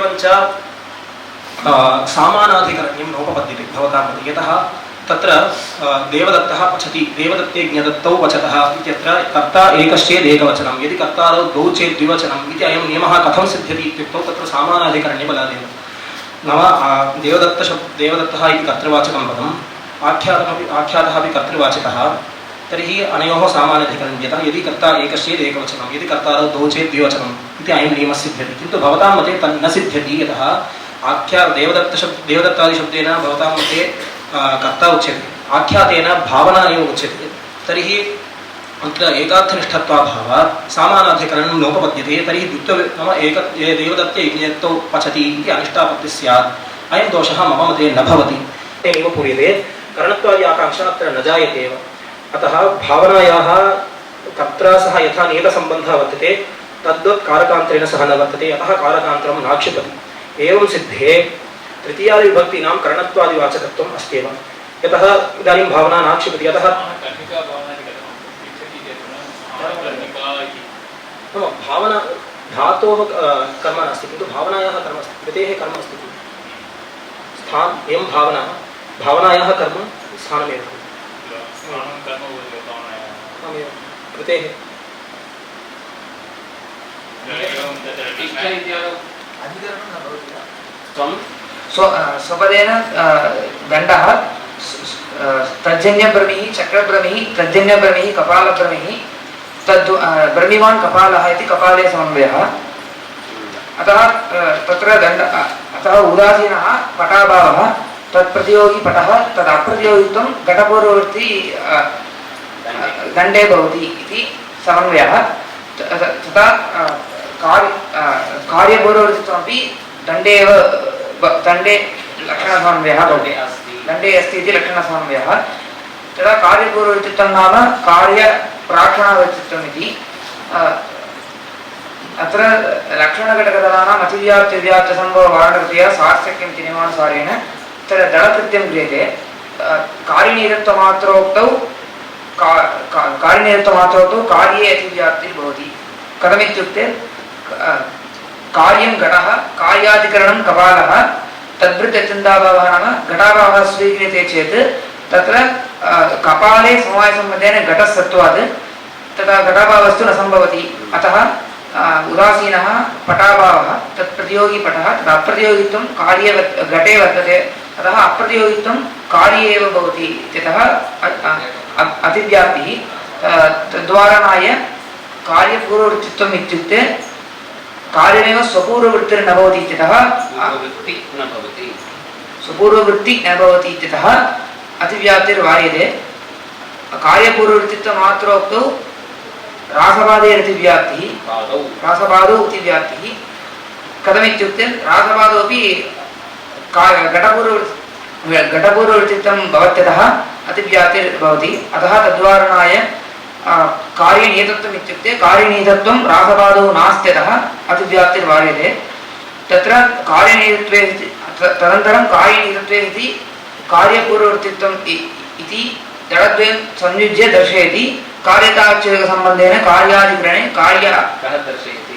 एवञ्च अ, सामानाधिकरण्यं नोपपद्यते भवतां मते यतः तत्र अ, देवदत्तः पचति देवदत्ते ज्ञदत्तौ वचतः इत्यत्र कर्ता एकश्चेदेकवचनं यदि कर्तारौ द्वौ चेत् द्विवचनम् इति अयं नियमः कथं सिद्ध्यति इत्युक्तौ तत्र सामानाधिकरण्यबलादेव नाम आ, देवदत्तशब् देवदत्तः इति कर्तृवाचकं पदम् आख्यातमपि आख्यातः अपि कर्तृवाचकः तर्हि अनयोः सामान्यधिकरणं यतः यदि कर्ता एकश्चेत् एकवचनं, यदि कर्तारौ द्वौ चेत् द्विवचनम् इति अयं नियमः सिद्ध्यति। किन्तु मते तन्न सिद्ध्यति यतः आख्या देवदत्तशब् देवदत्तादिशब्देन भवतां मते कर्ता उच्यते। आख्यातेन भावना एव उच्यते। तर्हि अत्र एकार्थनिष्ठत्वाभावात् सामानाधिकरणं नोपपद्यते तर्हि द्वित्व नाम एक देवदत्ते यज्ञत्तौ पचति इति अनिष्टापत्तिः स्यात्। अयं दोषः मम मते न भवति। एव पूर्यते। करणत्वादि आकाङ्क्षा अत्र न जायते एव। अतः भावनायाः कर्त्रा सह यथा नियतसम्बन्धः वर्तते तद्वत् कारकान्तरेण सह न वर्तते अतः कारकान्तरं नाक्षिपति। एवं सिद्धे तृतीयादिविभक्तीनां करणत्वादिवाचकत्वम् अस्त्येव। यतः इदानीं भावना नाक्षिपति अतः नाम भावना धातोः कर्म नास्ति किन्तु भावनायाः कर्म अस्ति कृतेः कर्म अस्ति। खलु एवं भावना। भावनायाः कर्म स्थानमेव। स्वपदेन अ, दण्डः अ, तज्जन्यभ्रमिः चक्रभ्रमिः तज्जन्यभ्रमिः कपालभ्रमिः तद् भ्रमिवान् कपालः इति कपाले समन्वयः अतः अ, तत्र दण्ड अतः उदासीनः पटाभावः तत्प्रतियोगी पटः तद् अप्रतियोगित्वं घटपूर्ववर्ती अ, दण्डे भवति इति समन्वयः त- त- तथा अ, कार्य अ, कार्यपूर्ववर्तित्वमपि दण्डे एव ब- दण्डे लक्षणसमन्वयः भवति अस्ति दण्डे अस्ति इति लक्षणसमन्वयः तदा कार्यपूर्ववर्तित्वं नाम कार्यप्राक्षणवर्तित्वम् इति अ, अत्र लक्षणघटकदलानाम् अतिव्याप्तिव्याप्तसम्भववारणकृतया सार्थक्यं इति नियमानुसारेण तत्र दलकृत्यं क्रियते अ, कारिणीरत्वमात्रोक्तौ का- का- कारिणीरत्वमात्रोक्तौ कार्ये अतिव्याप्तिर्भवति कथमित्युक्ते अ, कार्यं घटः कार्याधिकरणं कपालः तद्वृत् यत्यन्ताभावः नाम घटाभावः स्वीक्रियते चेत् तत्र अ, कपाले समवायसम्बन्धेन घटसत्त्वात् तथा घटाभावस्तु न सम्भवति अतः अ, उदासीनः पटाभावः तत् प्रतियोगिपटः तद् अप्रतियोगित्वं कार्ये वर्त घटे वर्तते अतः अप्रतियोगित्वं कार्ये एव भवति इत्यतः अ- अ- अ- अतिव्याप्तिः अ, तद्वारणाय कार्यपूर्ववृत्तित्वम् इत्युक्ते कार्यमेव स्वपूर्ववृत्तिर्न भवति इत्यतः अ, वृत्ति न भवति स्वपूर्ववृत्ति न भवति इत्यतः अतिव्याप्तिर्वार्यते कार्यपूर्ववृत्तित्वमात्रोक्तौ रासवादेरतिव्याप्तिः पादौ रासबाधौ अतिव्याप्तिः कथमित्युक्ते रासबाधोपि का घटपूर्ववृत्ति घटपूर्ववृत्तित्वं भवत्यतः अतिव्याप्तिर्भवति अतः तद्वारणाय आ, कार्यनीतत्वम् इत्युक्ते कार्यनीतत्वं रासबाधौ नास्त्यतः अतिव्याप्तिर्वार्यते तत्र कार्यनीतत्वे त- तदनन्तरं कार्यनीतत्वे इति कार्यपूर्ववर्तित्वम् इ- इति दलद्वयं संयुज्य दर्शयति कार्यताक्षरिकसम्बन्धेन कार्याधिकरणे कार्य कः दर्शयति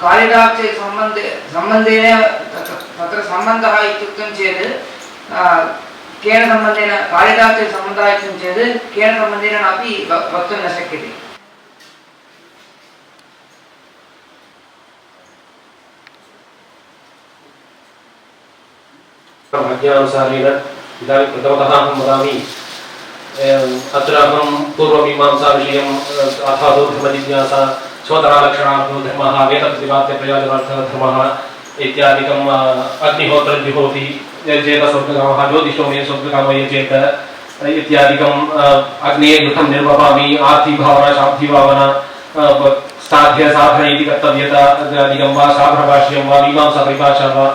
कार्यदाक्षे सम्बन्धे सम्बन्धेन तत्र तत्र सम्बन्धः इत्युक्तं चेत् आ, केन सम्बन्धेन कार्यदाक्षे सम्बन्धः इत्युक्तं चेत् केन सम्बन्धेन अपि व- वक्तुं न शक्यते आज्ञानुसारेण इदानीं प्रथमतः अहं वदामि एवम् अत्र अहं पूर्वमीमांसाविषयम् अथातो धर्मजिज्ञासा स्वतरालक्षणार्थो धर्मः वेदप्रतिपाद्यप्रयोजनार्थः धर्मः इत्यादिकम् अ, अग्निहोत्रजुहोति चेत स्वर्गकामः ज्योतिषो मे स्वर्गकामो ये चेत इत्यादिकम् अग्नेः घृतं निर्वपामि आर्थिभावना शाब्धिभावना अ, साध्य साधन इति कर्तव्यता अधिकं वा शास्त्रभाष्यं वा मीमांसापरिभाषा वा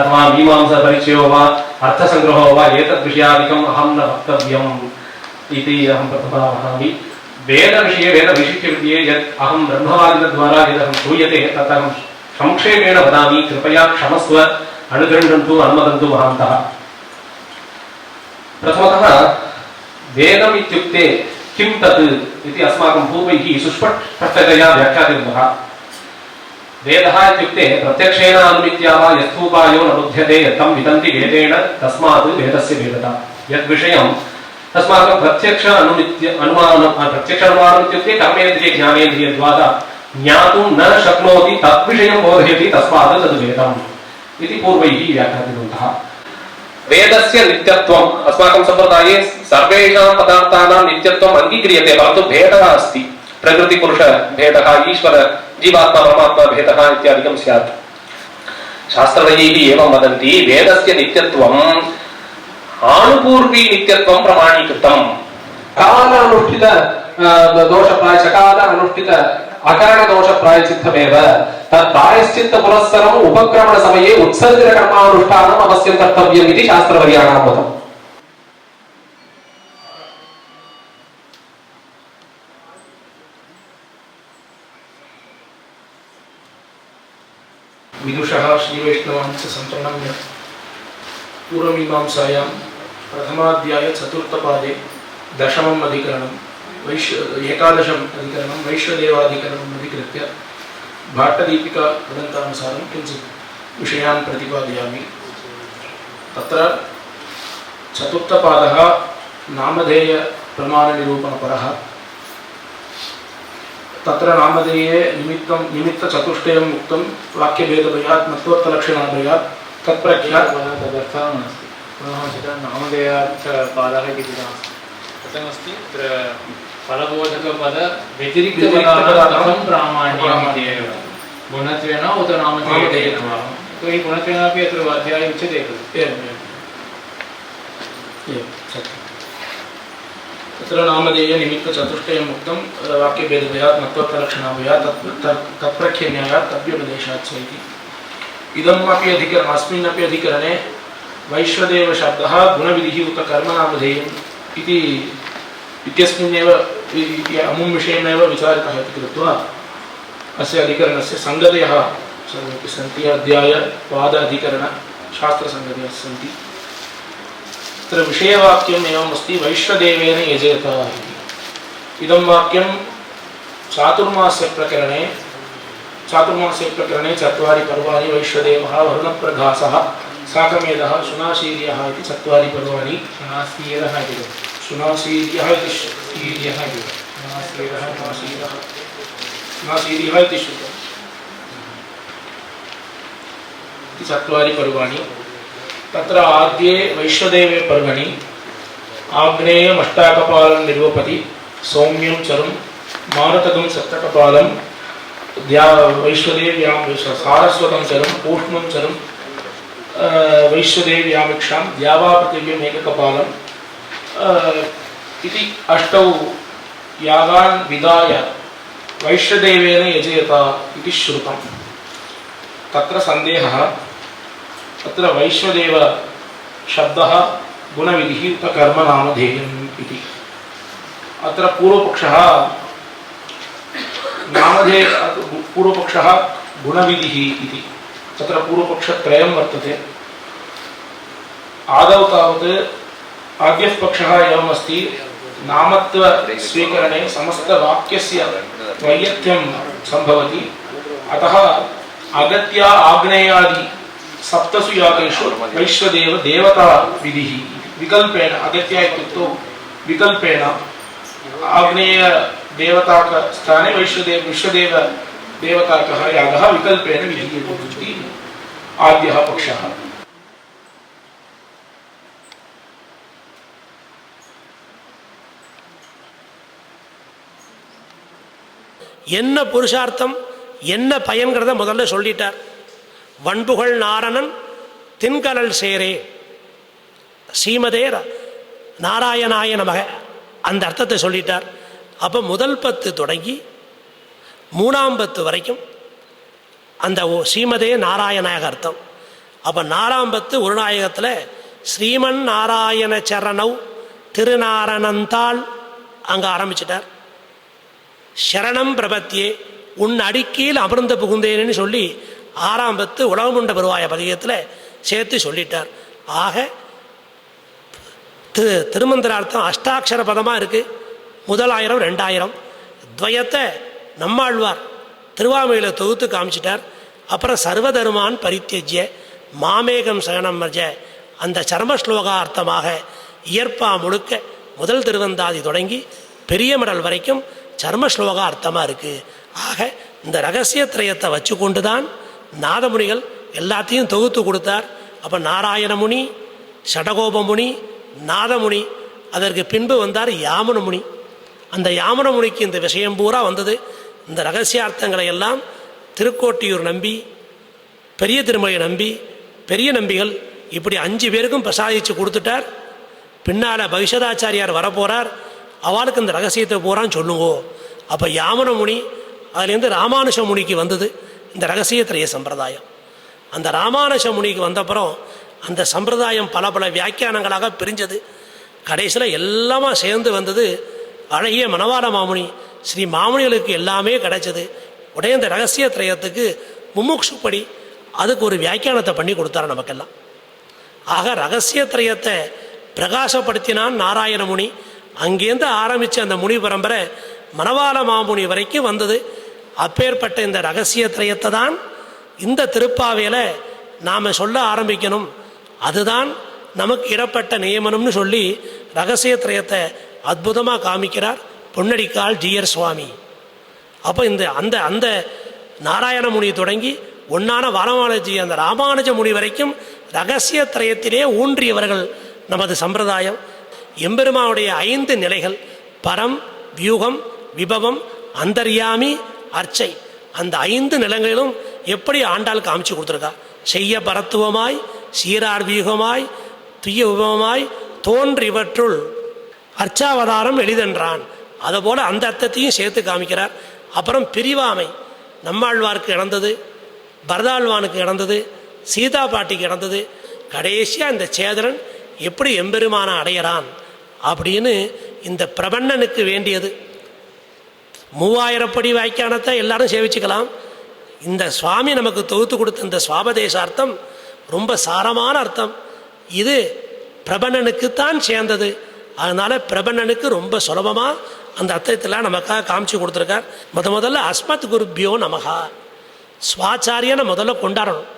अथवा मीमांसापरिचयो वा अर्थसङ्ग्रहो वा एतद्विषयादिकम् अहं न वक्तव्यम् इति अहं प्रथमः वदामि वेदविषये वेदविशिष्टविद्ये यत् अहं ब्रह्मवादिनद्वारा यदहं श्रूयते तत् अहं संक्षेपेण वदामि कृपया क्षमस्व अनुगृह्णन्तु अनुमदन्तु महान्तः प्रथमतः वेदम् इत्युक्ते किं तत् इति अस्माकं पूर्वैः सुस्पष्टतया व्याख्यातितः वेदः इत्युक्ते प्रत्यक्षेण अनुमित्या वा यस्थूपायो न बुध्यते यत्तं विदन्ति वेदेन तस्मात् वेदस्य वेदता यद्विषयम् अस्माकं प्रत्यक्ष अनुमित्य अनुमानं प्रत्यक्ष अनुमानम् इत्युक्ते कर्मेन्द्रिय ज्ञानेन्द्रियद्वारा ज्ञातुं न शक्नोति, तद्विषयं बोधयति, तस्मात् तद् वेदम् इति पूर्वैः व्याख्यातितवन्तः वेदस्य नित्यत्वम् अस्माकं सम्प्रदाये सर्वेषां पदार्थानां नित्यत्वम् अङ्गीक्रियते, परन्तु भेदः अस्ति। प्रकृतिपुरुषभेदः ईश्वर, जीवात्मा, परमात्मा भेदः इत्यादिकं स्यात्। शास्त्रवैः एवं वदन्ति, वेदस्य नित्यत्वम् आनुपूर्वी नित्यत्वं प्रमाणीकृतम् काल अनुष्ठित दोषप्राय सकाल अनुष्ठित अकरणदोषप्रायचित्तमेव तत् प्रायश्चित्त पुरस्सरम् उपक्रमणसमये उत्सर्जकर्मानुष्ठानम् अवश्यं कर्तव्यम् इति शास्त्रवर्याणां मतम् विदुषः श्रीवैष्णवांश्च सम्प्रणम्य पूर्वमीमांसायां प्रथमाध्याये चतुर्थपादे दशमम् अधिकरणं, वैश्व, एकादशम् अधिकरणं, वैश्वदेवाधिकरणम् अधिकृत्य भाट्टदीपिका ग्रन्थानुसारं किञ्चित् विषयान् प्रतिपादयामि। तत्र चतुर्थपादः नामधेयप्रमाणनिरूपणपरः। तत्र नामधेये निमित्तं निमित्तचतुष्टयम् उक्तं वाक्यभेदभयात् मत्वर्थलक्षणाभयात् तत्प्रख्यात् तदर्थः नास्ति पुनः तत्र इति नास्ति कथमस्ति तत्र फलबोधकपद गुणत्वेन उत नामधेयेन वा यतोहि गुणत्वेनापि अत्र उच्यते खलु तत्र नामधेये निमित्तचतुष्टयम् उक्तं वाक्यभेदभयात् तत् तत्प्रख्यन्यायात् तव्योपदेशात् च इति इदमपि अधिकरणम् अस्मिन्नपि अधिकरणे गुणविधिः उत कर्मनामधेयम् इति इत्यस्मिन्नेव अमुं विषयमेव विचारितः इति कृत्वा अस्य अधिकरणस्य सङ्गतयः सर्वेपि सन्ति। अध्याय पाद अधिकरण, शास्त्रसङ्गतयः सन्ति। यजेत इति। इदं वाक्यं चातुर्मास्यप्रकरणे చాతుర్మాస్యప్రకరణే చత్వారి పర్వాణి వైశ్వదేవ వరుణప్రఘాస సాకమేద సునాశీర్య ఇది చత్వారి పర్వాణి. సునాశీర ఇది. సునాశీర్య ఇది శీర్య సునాశీర సునాశీర్య ఇది శుద్ధం చత్వారి పర్వాణి. తత్ర ఆద్యే వైశ్వదేవే పర్వణి. ఆగ్నేయమష్టాకపాలం నిర్వపతి సౌమ్యం చరుం మారుతగం సప్తకపాలం. वैश्वदेव्यां विश- सारस्वतं चरुं पूष्णं चरुं अ, वैश्वदेव्यामिक्षां द्यावापृथिव्यम् एककपालम् अ, इति अष्टौ यागान् विदाय वैश्वदेवेन यजयत इति श्रुतम् तत्र सन्देहः तत्र वैश्वदेव शब्दः गुणविधिः उत कर्मनामधेयम् इति अत्र पूर्वपक्षः नामधेय पूर्वपक्षः गुणविधिः इति तत्र पूर्वपक्षत्रयं वर्तते आदौ तावत् आद्यः पक्षः एवमस्ति नामत्वस्वीकरणे समस्तवाक्यस्य वैयर्थ्यं सम्भवति अतः अगत्या आग्नेयादि सप्तसु यागेषु वैश्वदेव देवता विधिः इति विकल्पेन अगत्या इत्युक्तौ विकल्पेन आग्नेय देवताकस्थाने वैश्वदेव विश्वदेव देवताकः यागः विकल्पेन विधीयते इति आद्यः पक्षः என்ன புருஷார்த்தம் என்ன பயன்கிறத முதல்ல சொல்லிட்டார் வன்புகள் நாரணன் தின்கலல் சேரே ஸ்ரீமதே ர- நாராயணாய நமக அந்த அர்த்தத்தை சொல்லிட்டார் அப்போ முதல் பத்து தொடங்கி மூணாம் பத்து வரைக்கும். அந்த ஓ- ஸ்ரீமதே நாராயணாக அர்த்தம் அப்போ நாலாம் பத்து ஒரு நாயகத்தில் ஸ்ரீமன் நாராயண சரணவ் திருநாரணந்தாள் அங்கே ஆரம்பிச்சிட்டார். சரணம் பிரபத்தியே உன் அடிக்கீழ் அமர்ந்த புகுந்தேன்னு சொல்லி ஆறாம் பத்து உலகமுண்ட பெருவாய பதிகத்தில் சேர்த்து சொல்லிட்டார். ஆக திரு திருமந்திரார்த்தம் அஷ்டாட்சர பதமாக இருக்குது முதலாயிரம் ரெண்டாயிரம். துவயத்தை நம்மாழ்வார் திருவாமையில தொகுத்து காமிச்சிட்டார். அப்புறம் சர்வதருமான் பரித்தியஜ்ய மாமேகம் சகனம் மஜ அந்த சர்ம ஸ்லோகா அர்த்தமாக இயற்பா முழுக்க முதல் திருவந்தாதி தொடங்கி பெரிய மடல் வரைக்கும் சர்ம ஸ்லோகா அர்த்தமாக இருக்குது ஆக இந்த ரகசிய திரயத்தை வச்சு கொண்டு தான் நாதமுனிகள் எல்லாத்தையும் தொகுத்து கொடுத்தார். அப்போ நாராயணமுனி சடகோபமுனி நாதமுனி அதற்கு பின்பு வந்தார் யாமுனமுனி அந்த யாமுனமுனிக்கு இந்த விஷயம் பூரா வந்தது. இந்த ரகசியார்த்தங்களை எல்லாம் திருக்கோட்டியூர் நம்பி பெரிய திருமலை நம்பி பெரிய நம்பிகள் இப்படி அஞ்சு பேருக்கும் பிரசாதிச்சு கொடுத்துட்டார். பின்னால் பவிஷதாச்சாரியார் வரப்போகிறார் அவளுக்கு இந்த ரகசியத்தை பூரான்னு சொல்லுங்கோ. அப்போ யாமன முனி அதுலேருந்து ராமானுஷ முனிக்கு வந்தது இந்த ரகசியத்திரைய சம்பிரதாயம். அந்த ராமானுஷ முனிக்கு வந்தப்புறம் அந்த சம்பிரதாயம் பல பல வியாக்கியானங்களாக பிரிஞ்சது. கடைசியில் எல்லாமா சேர்ந்து வந்தது அழகிய மணவாள மாமுனி. ஸ்ரீ மாமுனிகளுக்கு எல்லாமே கிடைச்சது. உடைய இந்த ரகசிய திரயத்துக்கு மும்முக்ஷுப்படி அதுக்கு ஒரு வியாக்கியானத்தை பண்ணி கொடுத்தாரு நமக்கெல்லாம். ஆக ரகசிய திரயத்தை பிரகாசப்படுத்தினான் நாராயண முனி. அங்கேருந்து ஆரம்பித்த அந்த முனி பரம்பரை மணவாள மாமுனி வரைக்கும் வந்தது. அப்பேற்பட்ட இந்த ரகசிய திரயத்தை தான் இந்த திருப்பாவையில் நாம் சொல்ல ஆரம்பிக்கணும். அதுதான் நமக்கு இடப்பட்ட நியமனம்னு சொல்லி ரகசிய திரயத்தை அற்புதமாக காமிக்கிறார். பொன்னடிக்கால் ஜியர் சுவாமி. அப்போ இந்த அந்த அந்த நாராயண முனி தொடங்கி ஒன்னான வானமானஜி அந்த ராமானுஜ முனி வரைக்கும் ரகசிய திரயத்திலே ஊன்றியவர்கள் நமது சம்பிரதாயம். எம்பெருமாவுடைய ஐந்து நிலைகள் பரம் வியூகம் விபவம் அந்தர்யாமி அர்ச்சை. அந்த ஐந்து நிலங்களிலும் எப்படி ஆண்டாள் காமிச்சு கொடுத்துருக்கா? செய்ய பரத்துவமாய் சீரார் வியூகமாய் துய்ய விபவமாய் தோன்றிவற்றுள் அர்ச்சாவதாரம் எளிதென்றான். அதுபோல அந்த அர்த்தத்தையும் சேர்த்து காமிக்கிறார். அப்புறம் பிரிவாமை நம்மாழ்வார்க்கு இழந்தது பரதாழ்வானுக்கு இழந்தது சீதா பாட்டிக்கு இழந்தது கடைசியாக இந்த சேதரன் எப்படி எம்பெருமான அடையறான் அப்படின்னு இந்த பிரபண்ணனுக்கு வேண்டியது. மூவாயிரப்படி வாய்க்கானத்தை எல்லாரும் சேவிச்சுக்கலாம். இந்த சுவாமி நமக்கு தொகுத்து கொடுத்த இந்த சுவாபதேசார்த்தம் ரொம்ப சாரமான அர்த்தம். இது பிரபன்னனுக்குத்தான் சேர்ந்தது. அதனால் பிரபன்னனுக்கு ரொம்ப சுலபமாக அந்த அர்த்தத்தில் நமக்காக காமிச்சு கொடுத்துருக்கார். முத முதல்ல அஸ்மத் குருப்பியோ நமகா சுவாச்சாரியனை முதல்ல கொண்டாடணும்.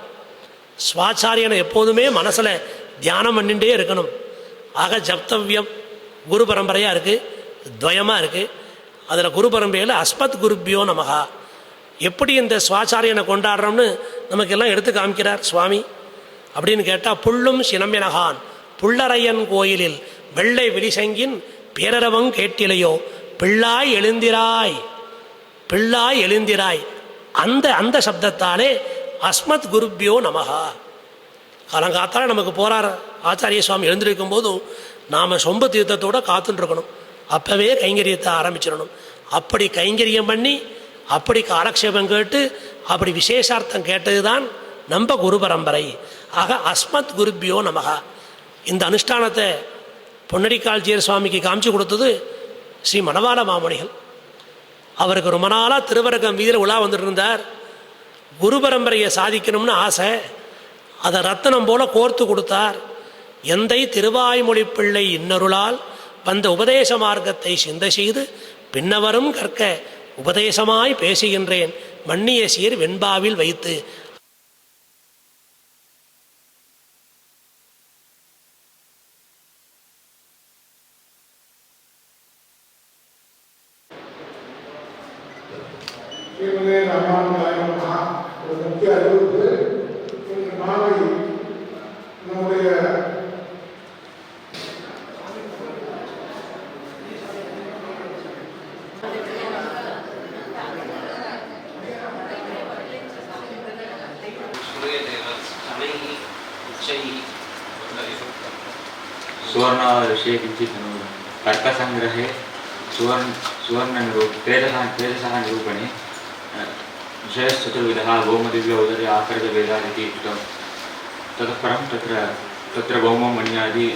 சுவாச்சாரியனை எப்போதுமே மனசில் தியானம் பண்ணிகிட்டே இருக்கணும். ஆக ஜப்தவ்யம் குரு பரம்பரையாக இருக்குது துவயமாக இருக்குது அதில் குரு பரம்பரையில் அஸ்மத் குருப்பியோ நமகா எப்படி இந்த சுவாச்சாரியனை கொண்டாடுறோம்னு நமக்கு எல்லாம் எடுத்து காமிக்கிறார் சுவாமி. அப்படின்னு கேட்டால் புல்லும் சினம்பினகான் புள்ளரையன் கோயிலில் வெள்ளை விழிசங்கின் பேரரவங் கேட்டிலையோ. பிள்ளாய் எழுந்திராய் பிள்ளாய் எழுந்திராய். அந்த அந்த சப்தத்தாலே அஸ்மத் குருப்பியோ நமகா காலங்காத்தால நமக்கு போறார் ஆச்சாரிய சுவாமி எழுந்திருக்கும் போதும் நாம் சொம்ப தீர்த்தத்தோட காத்துட்டுருக்கணும் அப்போவே கைங்கரியத்தை ஆரம்பிச்சிடணும். அப்படி கைங்கரியம் பண்ணி அப்படி காலக்ஷேபம் கேட்டு அப்படி விசேஷார்த்தம் கேட்டது தான் நம்ம குரு பரம்பரை. ஆக அஸ்மத் குருப்பியோ நமகா இந்த அனுஷ்டானத்தை பொன்னடிக்கால்ஜியர் சுவாமிக்கு காமிச்சு கொடுத்தது ஸ்ரீ மணவாள மாமணிகள் அவருக்கு ரொம்ப நாளாக திருவரங்கம் வீதியில் உலா வந்துட்டு இருந்தார். குரு பரம்பரையை சாதிக்கணும்னு ஆசை. அதை ரத்தனம் போல கோர்த்து கொடுத்தார். எந்தை திருவாய்மொழி பிள்ளை இன்னருளால் வந்த உபதேச மார்க்கத்தை சிந்த செய்து பின்னவரும் கற்க உபதேசமாய் பேசுகின்றேன். மன்னிய சீர் வெண்பாவில் வைத்து निरूपणे विषयश्चतुर्विधः गोमदिव्य उदरे आकर्जभेदादिति उक्तं ततः परं तत्र तत्र गौमं मण्यादि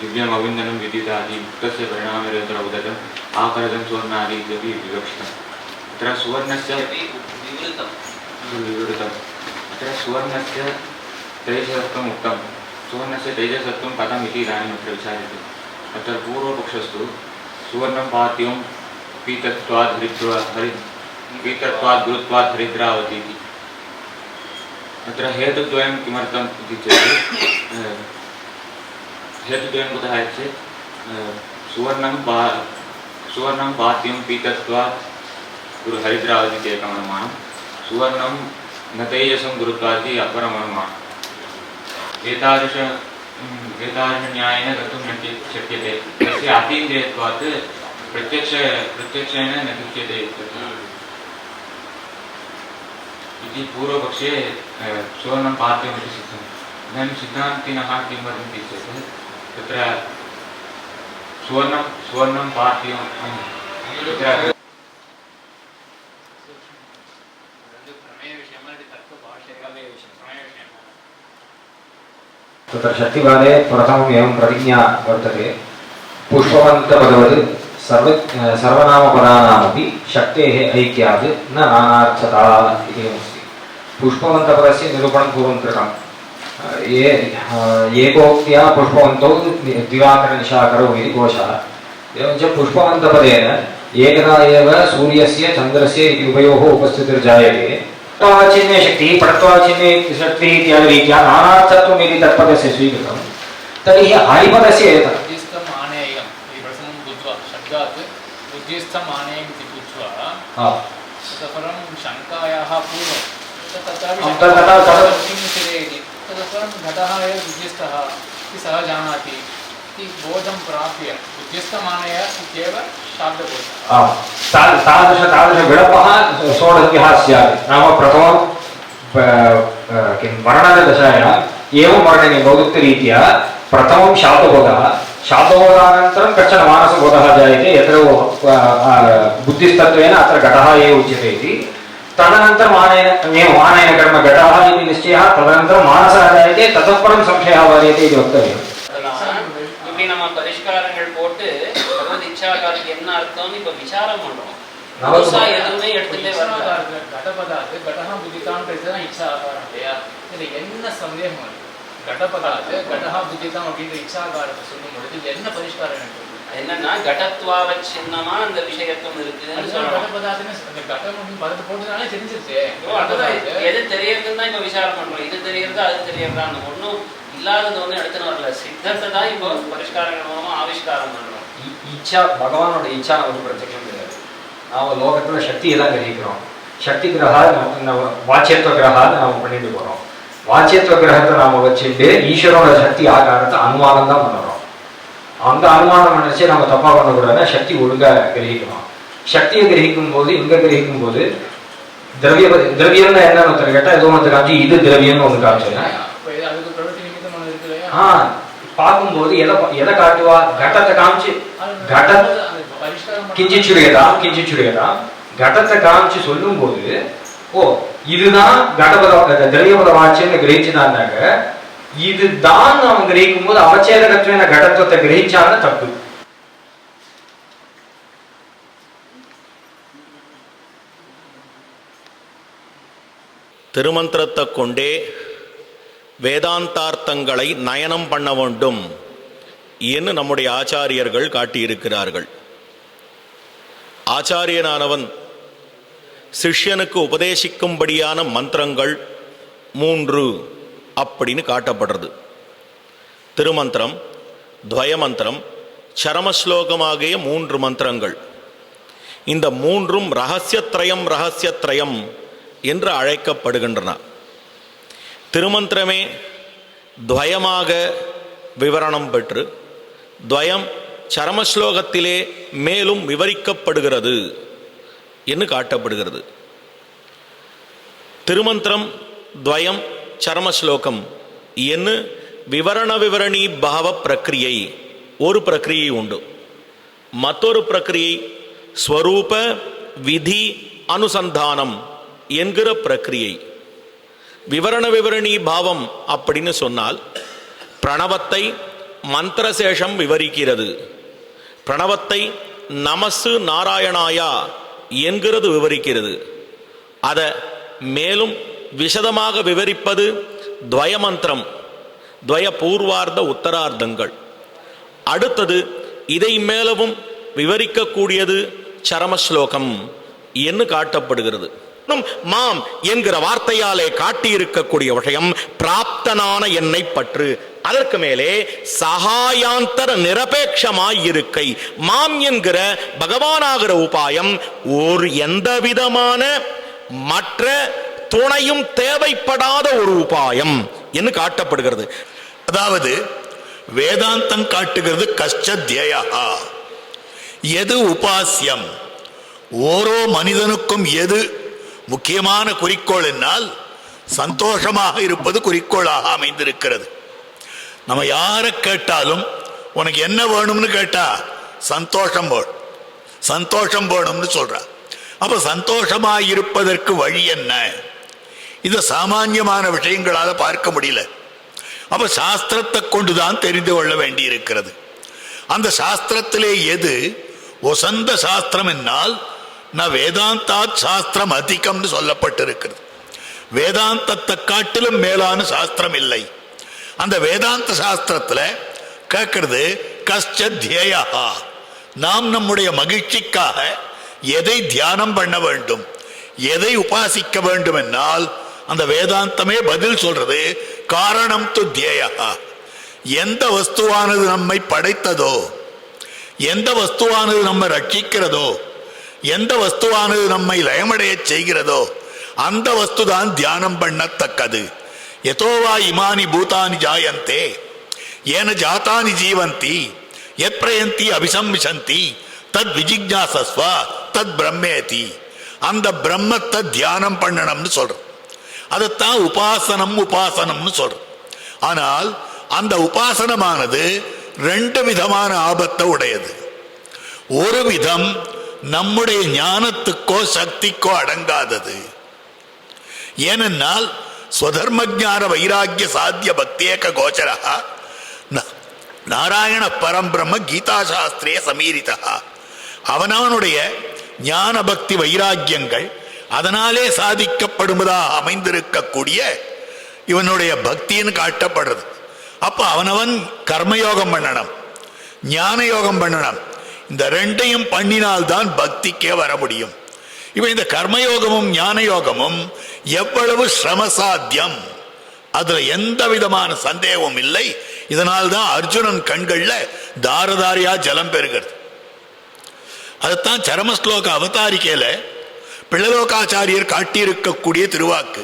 दिव्यम् अविन्दनं विदितादि उक्तस्य परिणामरेतर उदरम् आकरजं सुवर्णादि इत्यपि विवक्षितम्। अत्र सुवर्णस्य विवृतं अत्र सुवर्णस्य तेजसत्वम् उक्तं। सुवर्णस्य तेजसत्वं कथम् इति इदानीम् अत्र विचार्यते। अत्र पूर्वपक्षस्तु सुवर्णं पार्थ्यं पीतत्वाद हरिद्रा हरि पीतत्वाद गुरुत्वाद हरिद्रा होती थी अत्र हेतुद्वयं किमर्थम् इति चेत् हेतुद्वयं कुतः चेत् सुवर्णं पा सुवर्णं पाद्यं पीतत्वात् गुरुहरिद्रावति चेत् अनुमानं सुवर्णं न तेजसं गुरुत्वादि अपरमनुमानम् एतादृश एतादृशन्यायेन कर्तुं शक्यते शक्यते। तस्य अतीन्द्रियत्वात् प्रत्यक्ष प्रत्यक्षेण न शक्यते इत्यर्थः। इति पूर्वपक्षे अ, सुवर्णं पार्थ्यमिति सिद्धम् इदानीं सिद्धान्तिनः किं वदन्ति चेत् तत्र सुवर्णं सुवर्णं पार्थ्यं तत्र तत्र शक्तिवादे प्रथमम् एवं प्रतिज्ञा वर्तते पुष्पवन्तपदवत् सर्व सर्वनामपदानामपि शक्तेः ऐक्यात् न नानार्थता इति अस्ति पुष्पवन्तपदस्य निरूपणं पूर्वं ये एकोक्त्या पुष्पवन्तौ दिवाकरनिशाकरौ इति कोशः। एवञ्च पुष्पवन्तपदेन एकदा एव सूर्यस्य चन्द्रस्य इति उभयोः उपस्थितिर्जायते। पटत्वाचिन्ये शक्तिः पटत्वाचिन्ये शक्तिः इत्यादि नानार्थत्वम् इति तत्पदस्य स्वीकृतं तर्हि एतत्। आनेयम् इति कृत्वा हा, ततः परं शङ्कायाः पूर्वं किं ततः परं घटः एव बुद्धिस्थः इति सः जानाति इति बोधं प्राप्य बुद्धिस्थमानय इत्येव शाब्दबोधः। तादृश तादृशविडपः षोडशभ्यः स्यात् नाम प्रथमं किं वर्णनदशायाम् एवं वर्णनीयं प्रथमं शातबोधः शातबोधानन्तरं कश्चन मानसबोधः जायते यत्र अ, अ, बुद्धिस्तत्वेन अत्र घटः एव उच्यते इति तदनन्तरम् आनयन एवम् आनयनकर्म घटः इति निश्चयः तदनन्तरं मानसः जायते ततः परं संशयः वार्यते इति वक्तव्यम् இப்படி நம்ம பரிஷ்காரங்கள் போட்டு பகவத் இச்சாக்காரத்துக்கு என்ன அர்த்தம்னு இப்ப விசாரம் பண்றோம் புதுசா எதுவுமே எடுத்துட்டே வரல கடபதாத் கடஹ புத்திதான் கிடைச்சதான் இச்சா ஆகாரம் இல்லையா இதுல என்ன சந்தேகம் இருக்கு கடபதாத் கடஹ புத்திதான் அப்படின்ற இச்சா ஆகாரத்தை சொல்லும் பொழுது என்ன பரிஷ்காரம் என்னன்னா அந்த சொல்லணும் கடபதாத்னு அந்த கடம் அப்படின்னு பதத்தை போட்டதுனாலே தெரிஞ்சிருச்சு. எது தெரியறதுன்னு தான் இப்ப விசாரம் பண்றோம். இது தெரியறது அது தெரியறதான்னு. ஒண்ணும் இல்லாதது ஒண்ணும் எடுத்துன்னு வரல. சித்தத்தை தான் இப்போ பரிஷ்காரங்கள் மூலமா ஆவிஷ்காரம் பண்றோம் இ- இச்சா பகவானோட இச்சா நமக்கு பிரத்யட்சம் கிடையாது. நாம லோகத்துல சக்தியை தான் கிரகிக்கிறோம். சக்தி கிரகா வாச்சியத்துவ கிரகான்னு நாம பண்ணிட்டு போறோம். வாச்சியத்துவ கிரகத்தை நாம வச்சுட்டு ஈஸ்வரோட சக்தி ஆகாரத்தை அனுமானம் தான் பண்ணுறோம் அந்த அனுமானம் நினைச்சு நம்ம தப்பா பண்ணக்கூடாதுன்னா சக்தி ஒழுங்கா கிரகிக்கணும். சக்தியை கிரகிக்கும் போது இங்க கிரகிக்கும் போது திரவிய திரவியம்னா என்னன்னு ஒருத்தர் கேட்டா ஏதோ ஒன்று காமிச்சு இது திரவியம்னு ஒன்று காமிச்சேன் அப்ப இது அதுக்கு பிரவൃத்தி நிமித்தம் ஒண்ணு இருக்கு இல்லையா? ஆ பார்க்கும்போது எதை எதை காட்டுவா? கட்டத்தை காமிச்சு. கட அந்த பரிஷ்காரம் கிஞ்சித் சுரியதாம் கிஞ்சித் சுரியதாம் கடத்தை காமிச்சு சொல்லும்போது ஓ இதுதான் கடபத திரவியபத வாட்சியம்னு கிரகிச்சுதான்னாக்க இதுதான் அவன் கிரகிக்கும் போது அவச்சேதகத்துவன கடத்துவத்தை கிரகிச்சான்னு தப்பு. திருமந்திரத்தை கொண்டே வேதாந்தார்த்தங்களை நயனம் பண்ண வேண்டும் என்று நம்முடைய ஆச்சாரியர்கள் காட்டியிருக்கிறார்கள். ஆச்சாரியனானவன் சிஷ்யனுக்கு உபதேசிக்கும்படியான மந்திரங்கள் மூன்று அப்படின்னு காட்டப்படுறது. திருமந்திரம் துவயமந்திரம் சரமஸ்லோகமாகிய மூன்று மந்திரங்கள். இந்த மூன்றும் ரகசியத்ரயம் ரகசியத்ரயம் என்று அழைக்கப்படுகின்றன. திருமந்திரமே துவயமாக விவரணம் பெற்று துவயம் சரமஸ்லோகத்திலே மேலும் விவரிக்கப்படுகிறது. என்று காட்டப்படுகிறது. திருமந்திரம் துவயம் சரமஸ்லோகம் என்று விவரண விவரணி பாவ பிரக்கிரியை ஒரு பிரக்கிரியை உண்டு. மற்றொரு பிரக்கிரியை ஸ்வரூப விதி அனுசந்தானம் என்கிற பிரக்கிரியை. விவரண விவரணி பாவம் அப்படின்னு சொன்னால் பிரணவத்தை மந்திரசேஷம் விவரிக்கிறது. பிரணவத்தை நமசு நாராயணாயா என்கிறது விவரிக்கிறது. அதை மேலும் விஷதமாக விவரிப்பது துவயமந்திரம் துவய பூர்வார்த்த உத்தரார்த்தங்கள். அடுத்தது இதை மேலவும் விவரிக்கக்கூடியது சரமஸ்லோகம் என்று காட்டப்படுகிறது. இன்னும் மாம் என்கிற வார்த்தையாலே காட்டியிருக்கக்கூடிய விஷயம் பிராப்தனான என்னை பற்று. அதற்கு மேலே சகாயாந்தர நிரபேட்சமாய் இருக்கை மாம் என்கிற பகவானாகிற உபாயம் ஒரு எந்த விதமான மற்ற துணையும் தேவைப்படாத ஒரு உபாயம் என்று காட்டப்படுகிறது. அதாவது வேதாந்தம் காட்டுகிறது கஷ்டத்யா எது உபாசியம் ஓரோ மனிதனுக்கும் எது முக்கியமான குறிக்கோள் என்னால் சந்தோஷமாக இருப்பது குறிக்கோளாக அமைந்திருக்கிறது. நம்ம யாரை கேட்டாலும் உனக்கு என்ன வேணும்னு கேட்டா சந்தோஷம் வேணும் சந்தோஷம் வேணும்னு சொல்றா. அப்ப சந்தோஷமாக இருப்பதற்கு வழி என்ன? இது சாமானியமான விஷயங்களால பார்க்க முடியல. அப்ப சாஸ்திரத்தை கொண்டுதான் தெரிந்து கொள்ள வேண்டி இருக்கிறது அந்த சாஸ்திரத்திலே எது? ஒசந்த சாஸ்திரம் என்னால் நான் வேதாந்தாத் சாஸ்திரம் அதிகம்னு சொல்லப்பட்டிருக்கிறது. வேதாந்தத்தை காட்டிலும் மேலான சாஸ்திரம் இல்லை. அந்த வேதாந்த சாஸ்திரத்தில் கேட்கறது கஷ்ட தியேயா நாம் நம்முடைய மகிழ்ச்சிக்காக எதை தியானம் பண்ண வேண்டும்? எதை உபாசிக்க வேண்டும் என்றால் அந்த வேதாந்தமே பதில் சொல்றது காரணம் து தியேயா எந்த வஸ்துவானது நம்மை படைத்ததோ? எந்த வஸ்துவானது நம்ம ரட்சிக்கிறதோ? எந்த வஸ்துவானது நம்மை லயமடைய செய்கிறதோ அந்த வஸ்து தான் தியானம் பண்ணத்தக்கது. எதோவா இமானி பூதானி ஜாயந்தே ஏன ஜாத்தானி ஜீவந்தி எத் பிரயந்தி அபிசம்மிசந்தி தத் விஜிக்ஞாசஸ்வ தத் பிரம்மேதி. அந்த பிரம்மத்தை தியானம் பண்ணணும்னு சொல்றோம். அதைத்தான் உபாசனம் உபாசனம்னு சொல்றோம். ஆனால் அந்த உபாசனமானது ரெண்டு விதமான ஆபத்தை உடையது. ஒரு விதம் நம்முடைய ஞானத்துக்கோ சக்திக்கோ அடங்காதது. ஏனென்னால் ஸ்வதர்ம வைராக்கிய சாத்திய பக்தியேக கோச்சரா ந- நாராயண பரம்பிரம கீதா சாஸ்திரிய சமீரிதா அவனவனுடைய ஞான பக்தி வைராக்கியங்கள் அதனாலே சாதிக்கப்படுவதாக அமைந்திருக்கக்கூடிய இவனுடைய பக்தின்னு காட்டப்படுறது. அப்ப அவனவன் கர்மயோகம் பண்ணணும் ஞான யோகம் பண்ணணும் இந்த ரெண்டையும் பண்ணினால்தான் பக்திக்கே வர முடியும். இவன் இந்த கர்மயோகமும் ஞான யோகமும் எவ்வளவு சிரமசாத்தியம்? அதுல எந்த விதமான சந்தேகமும் இல்லை. இதனால் தான் அர்ஜுனன் கண்கள்ல தாரதாரியா ஜலம் பெறுகிறது. அதுதான் சரமஸ்லோக அவதாரிக்கையில பிள்ளலோகாச்சாரியர் காட்டியிருக்கக்கூடிய திருவாக்கு.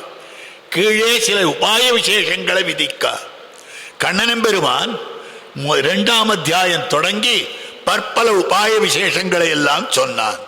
கீழே சில உபாய விசேஷங்களை விதிக்க கண்ணனம் பெருமான் இரண்டாம் அத்தியாயம் தொடங்கி பற்பல உபாய விசேஷங்களை எல்லாம் சொன்னான்.